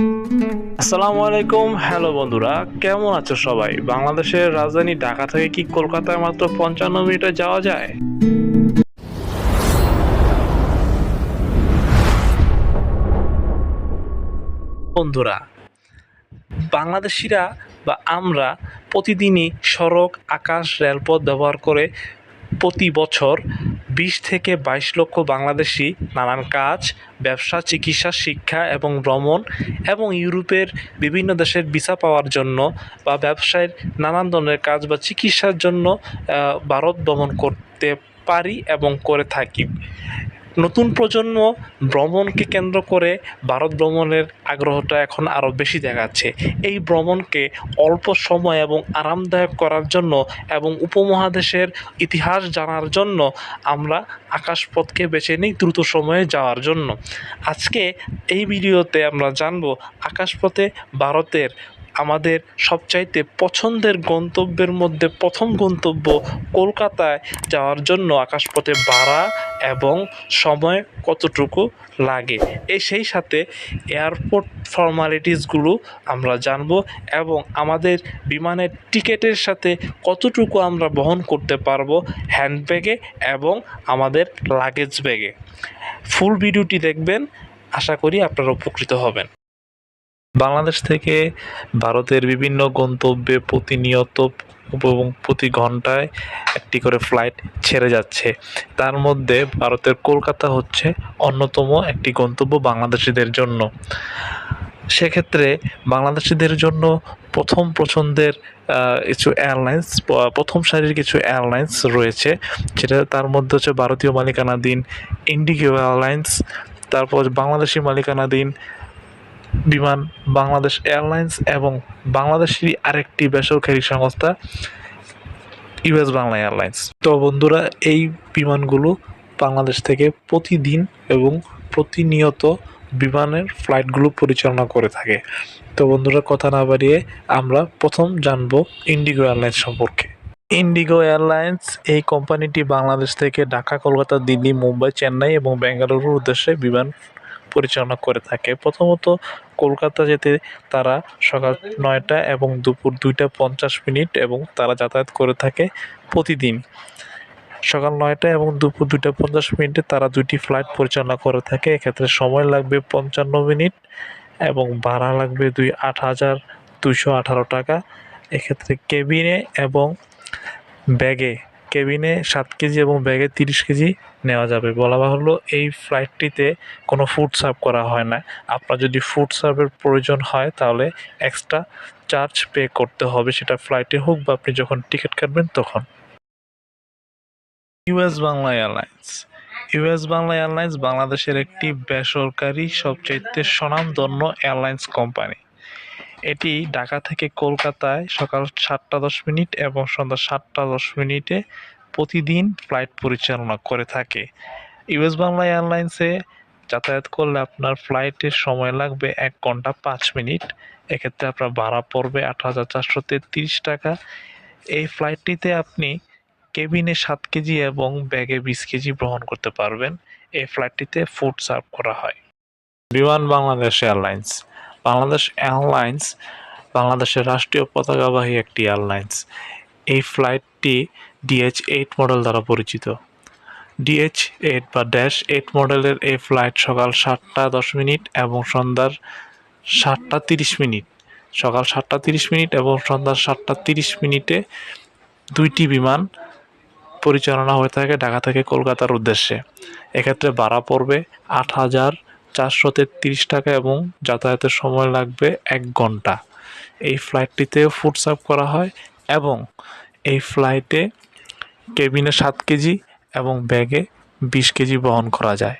আসসালামু আলাইকুম। হ্যালো বন্ধুরা, কেমন আছো সবাই? বাংলাদেশের রাজধানী ঢাকা থেকে কি কলকাতায় মাত্র পঞ্চান্ন মিনিটে যাওয়া যায়? বন্ধুরা, বাংলাদেশিরা বা আমরা প্রতিদিনই সড়ক, আকাশ, রেলপথ ব্যবহার করে প্রতি বছর বিশ থেকে বাইশ লক্ষ বাংলাদেশি নানান কাজ, ব্যবসা, চিকিৎসা, শিক্ষা এবং ভ্রমণ এবং ইউরোপের বিভিন্ন দেশের ভিসা পাওয়ার জন্য বা ব্যবসায়ের নানান ধরনের কাজ বা চিকিৎসার জন্য ভারত ভ্রমণ করতে পারি এবং করে থাকি। নতুন প্রজন্ম ভ্রমণকে কেন্দ্র করে ভারত ভ্রমণের আগ্রহটা এখন আরও বেশি দেখাচ্ছে। এই ভ্রমণকে অল্প সময় এবং আরামদায়ক করার জন্য এবং উপমহাদেশের ইতিহাস জানার জন্য আমরা আকাশপথকে বেছে নিই দ্রুত সময়ে যাওয়ার জন্য। আজকে এই ভিডিওতে আমরা জানব আকাশপথে ভারতের আমাদের সবচাইতে পছন্দের গন্তব্যের মধ্যে প্রথম গন্তব্য কলকাতায় যাওয়ার জন্য আকাশপথে ভাড়া এবং সময় কতটুকু লাগে। এই সেই সাথে এয়ারপোর্ট ফর্মালিটিসগুলো আমরা জানব এবং আমাদের বিমানের টিকিটের সাথে কতটুকু আমরা বহন করতে পারব হ্যান্ডব্যাগে এবং আমাদের লাগেজ ব্যাগে। ফুল ভিডিওটি দেখবেন, আশা করি আপনারা উপকৃত হবেন। বাংলাদেশ থেকে ভারতের বিভিন্ন গন্তব্যে প্রতিনিয়ত এবং প্রতি ঘন্টায় একটি করে ফ্লাইট ছেড়ে যাচ্ছে। তার মধ্যে ভারতের কলকাতা হচ্ছে অন্যতম একটি গন্তব্য বাংলাদেশিদের জন্য। সেক্ষেত্রে বাংলাদেশিদের জন্য প্রথম পছন্দের কিছু এয়ারলাইন্স প্রথম সারির কিছু এয়ারলাইন্স রয়েছে। যেটা তার মধ্যে হচ্ছে ভারতীয় মালিকানাধীন ইন্ডিগো এয়ারলাইন্স তারপর বাংলাদেশি মালিকানাধীন বিমান, বাংলাদেশ এয়ারলাইন্স এবং বাংলাদেশেরই আরেকটি বেসরকারি সংস্থা, ইউএস বাংলা এয়ারলাইন্স। তো বন্ধুরা, এই বিমানগুলো বাংলাদেশ থেকে প্রতিদিন এবং প্রতিনিয়ত বিমানের ফ্লাইটগুলো পরিচালনা করে থাকে। তো বন্ধুরা, কথা না বাড়িয়ে আমরা প্রথম জানব ইন্ডিগো এয়ারলাইন্স সম্পর্কে। ইন্ডিগো এয়ারলাইন্স এই কোম্পানিটি বাংলাদেশ থেকে ঢাকা, কলকাতা, দিল্লি, মুম্বাই, চেন্নাই এবং বেঙ্গালুরুর উদ্দেশ্যে বিমান পরিচালনা করে থাকে। প্রথমত কলকাতা যেতে তারা সকাল নয়টা এবং দুপুর দুইটা পঞ্চাশ মিনিট এবং তারা যাতায়াত করে থাকে প্রতিদিন। সকাল নয়টা এবং দুপুর দুইটা পঞ্চাশ মিনিটে তারা দুইটি ফ্লাইট পরিচালনা করে থাকে। এক্ষেত্রে সময় লাগবে পঞ্চান্ন মিনিট এবং ভাড়া লাগবে দুই আট হাজার দুইশো আঠারো টাকা। এক্ষেত্রে কেবিনে এবং ব্যাগে কেবিনে সাত কেজি এবং ব্যাগে তিরিশ কেজি নেওয়া যাবে। বলা বাহুল্য, এই ফ্লাইটটিতে কোনো ফুড সার্ভ করা হয় না। আপনার যদি ফুড সার্ভের প্রয়োজন হয়, তাহলে এক্সট্রা চার্জ পে করতে হবে। সেটা ফ্লাইটে হোক বা আপনি যখন টিকিট কাটবেন তখন। US Bangla Airlines. US Bangla Airlines বাংলাদেশের একটি বেসরকারি, সবচাইতে স্বনামধন্য এয়ারলাইন্স কোম্পানি। এটি ঢাকা থেকে কলকাতায় সকাল সাতটা দশ মিনিট এবং সন্ধ্যা সাতটা দশ মিনিটে প্রতিদিন ফ্লাইট পরিচালনা করে থাকে। ইউএস বাংলা এয়ারলাইন্সে যাতায়াত করলে আপনার ফ্লাইটের সময় লাগবে এক ঘণ্টা পাঁচ মিনিট। এক্ষেত্রে আপনার ভাড়া পড়বে আট হাজার চারশো তেত্রিশ টাকা। এই ফ্লাইটটিতে আপনি কেবিনে সাত কেজি এবং ব্যাগে বিশ কেজি বহন করতে পারবেন। এই ফ্লাইটটিতে ফুড সার্ভ করা হয়। বিমান বাংলাদেশ এয়ারলাইন্স। বাংলাদেশ এয়ারলাইন্স, বাংলাদেশের রাষ্ট্রীয় পতাকাবাহী একটি এয়ারলাইন্স। এই ফ্লাইটটি ডিএইচ এইট মডেল দ্বারা পরিচিত। ডিএইচ এইট বা ড্যাশ এইট মডেলের এই ফ্লাইট সকাল সাতটা দশ মিনিট এবং সন্ধ্যার সাতটা তিরিশ মিনিট। সকাল সাতটা তিরিশ মিনিট এবং সন্ধ্যা সাতটা তিরিশ মিনিটে দুইটি বিমান পরিচালনা হয়ে থাকে ঢাকা থেকে কলকাতার উদ্দেশ্যে। এক্ষেত্রে ভাড়া পড়বে আট হাজার চারশো তেত্রিশ টাকা এবং যাতায়াতের সময় লাগবে এক ঘণ্টা। এই ফ্লাইটটিতেও ফুড সার্ভ করা হয় এবং এই ফ্লাইটে কেবিনে সাত কেজি এবং ব্যাগে বিশ কেজি বহন করা যায়।